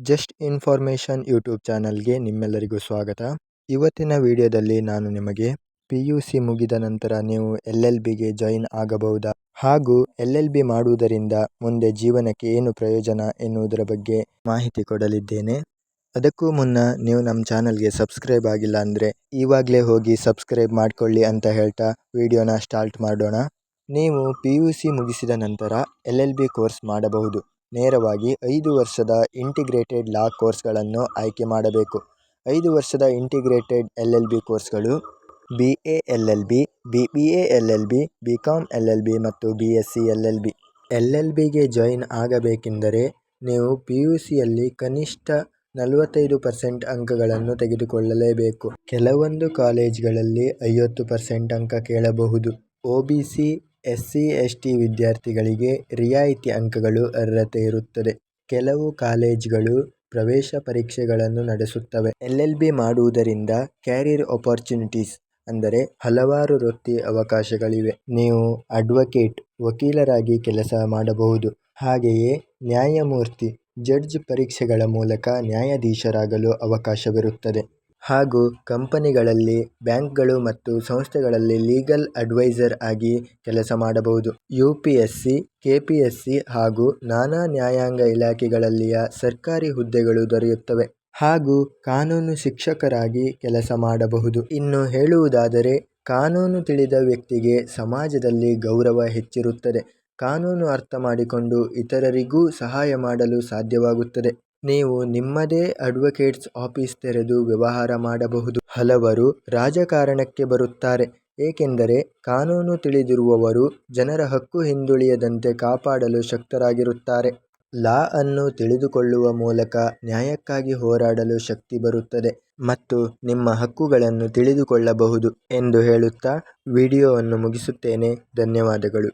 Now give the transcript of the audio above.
Just information YouTube ಚಾನಲ್ಗೆ ನಿಮ್ಮೆಲ್ಲರಿಗೂ ಸ್ವಾಗತ. ಇವತ್ತಿನ ವಿಡಿಯೋದಲ್ಲಿ ನಾನು ನಿಮಗೆ ಪಿ ಯು ಸಿ ಮುಗಿದ ನಂತರ ನೀವು ಎಲ್ ಎಲ್ ಬಿಗೆ ಜಾಯಿನ್ ಆಗಬಹುದಾ? ಹಾಗೂ ಎಲ್ ಎಲ್ ಬಿ ಮಾಡುವುದರಿಂದ ಮುಂದೆ ಜೀವನಕ್ಕೆ ಏನು ಪ್ರಯೋಜನ ಎನ್ನುವುದರ ಬಗ್ಗೆ ಮಾಹಿತಿ ಕೊಡಲಿದ್ದೇನೆ. ಅದಕ್ಕೂ ಮುನ್ನ ನೀವು ನಮ್ಮ ಚಾನಲ್ಗೆ ಸಬ್ಸ್ಕ್ರೈಬ್ ಆಗಿಲ್ಲ ಅಂದರೆ ಈವಾಗಲೇ ಹೋಗಿ ಸಬ್ಸ್ಕ್ರೈಬ್ ಮಾಡಿಕೊಳ್ಳಿ ಅಂತ ಹೇಳ್ತಾ ವಿಡಿಯೋನ ಸ್ಟಾರ್ಟ್ ಮಾಡೋಣ. ನೀವು ಪಿ ಯು ಸಿ ಮುಗಿಸಿದ ನಂತರ ಎಲ್ ಎಲ್ ಬಿ ಕೋರ್ಸ್ ಮಾಡಬಹುದು. ನೇರವಾಗಿ ಐದು ವರ್ಷದ ಇಂಟಿಗ್ರೇಟೆಡ್ ಲಾ ಕೋರ್ಸ್ಗಳನ್ನು ಆಯ್ಕೆ ಮಾಡಬೇಕು. ಐದು ವರ್ಷದ ಇಂಟಿಗ್ರೇಟೆಡ್ ಎಲ್ ಎಲ್ ಬಿ ಕೋರ್ಸ್ಗಳು B A L L B B B A L L B B com L L B ಮತ್ತು B S C L L B. L L ಬಿಗೆ ಜಾಯಿನ್ ಆಗಬೇಕೆಂದರೆ ನೀವು ಪಿ ಯು ಸಿಯಲ್ಲಿ ಕನಿಷ್ಠ ನಲವತ್ತೈದು percent ಅಂಕಗಳನ್ನು ತೆಗೆದುಕೊಳ್ಳಲೇಬೇಕು. ಕೆಲವೊಂದು ಕಾಲೇಜ್ಗಳಲ್ಲಿ ಐವತ್ತು ಪರ್ಸೆಂಟ್ ಅಂಕ ಕೇಳಬಹುದು. O B C S C S T ವಿದ್ಯಾರ್ಥಿಗಳಿಗೆ ರಿಯಾಯಿತಿ ಅಂಕಗಳು ಅರ್ಹತೆ ಇರುತ್ತದೆ. ಕೆಲವು ಕಾಲೇಜುಗಳು ಪ್ರವೇಶ ಪರೀಕ್ಷೆಗಳನ್ನು ನಡೆಸುತ್ತವೆ. ಎಲ್ ಎಲ್ ಬಿ ಮಾಡುವುದರಿಂದ ಕ್ಯಾರಿಯರ್ ಅಪರ್ಚುನಿಟೀಸ್ ಅಂದರೆ ಹಲವಾರು ವೃತ್ತಿ ಅವಕಾಶಗಳಿವೆ. ನೀವು ಅಡ್ವೊಕೇಟ್, ವಕೀಲರಾಗಿ ಕೆಲಸ ಮಾಡಬಹುದು. ಹಾಗೆಯೇ ನ್ಯಾಯಮೂರ್ತಿ, ಜಡ್ಜ್ ಪರೀಕ್ಷೆಗಳ ಮೂಲಕ ನ್ಯಾಯಾಧೀಶರಾಗಲು ಅವಕಾಶವಿರುತ್ತದೆ. ಹಾಗೂ ಕಂಪನಿಗಳಲ್ಲಿ, ಬ್ಯಾಂಕ್ಗಳು ಮತ್ತು ಸಂಸ್ಥೆಗಳಲ್ಲಿ ಲೀಗಲ್ ಅಡ್ವೈಸರ್ ಆಗಿ ಕೆಲಸ ಮಾಡಬಹುದು. U P S C K P S C ಹಾಗೂ ನಾನಾ ನ್ಯಾಯಾಂಗ ಇಲಾಖೆಗಳಲ್ಲಿಯ ಸರ್ಕಾರಿ ಹುದ್ದೆಗಳು ದೊರೆಯುತ್ತವೆ ಹಾಗೂ ಕಾನೂನು ಶಿಕ್ಷಕರಾಗಿ ಕೆಲಸ ಮಾಡಬಹುದು. ಇನ್ನು ಹೇಳುವುದಾದರೆ, ಕಾನೂನು ತಿಳಿದ ವ್ಯಕ್ತಿಗೆ ಸಮಾಜದಲ್ಲಿ ಗೌರವ ಹೆಚ್ಚಿರುತ್ತದೆ. ಕಾನೂನು ಅರ್ಥ ಮಾಡಿಕೊಂಡು ಇತರರಿಗೂ ಸಹಾಯ ಮಾಡಲು ಸಾಧ್ಯವಾಗುತ್ತದೆ. ನೀವು ನಿಮ್ಮದೇ ಅಡ್ವೊಕೇಟ್ಸ್ ಆಫೀಸ್ ತೆರೆದು ವ್ಯವಹಾರ ಮಾಡಬಹುದು. ಹಲವರು ರಾಜಕಾರಣಕ್ಕೆ ಬರುತ್ತಾರೆ. ಏಕೆಂದರೆ ಕಾನೂನು ತಿಳಿದಿರುವವರು ಜನರ ಹಕ್ಕು ಹಿಂದುಳಿಯದಂತೆ ಕಾಪಾಡಲು ಶಕ್ತರಾಗಿರುತ್ತಾರೆ. ಲಾ ಅನ್ನು ತಿಳಿದುಕೊಳ್ಳುವ ಮೂಲಕ ನ್ಯಾಯಕ್ಕಾಗಿ ಹೋರಾಡಲು ಶಕ್ತಿ ಬರುತ್ತದೆ ಮತ್ತು ನಿಮ್ಮ ಹಕ್ಕುಗಳನ್ನು ತಿಳಿದುಕೊಳ್ಳಬಹುದು ಎಂದು ಹೇಳುತ್ತಾ ವಿಡಿಯೋವನ್ನು ಮುಗಿಸುತ್ತೇನೆ. ಧನ್ಯವಾದಗಳು.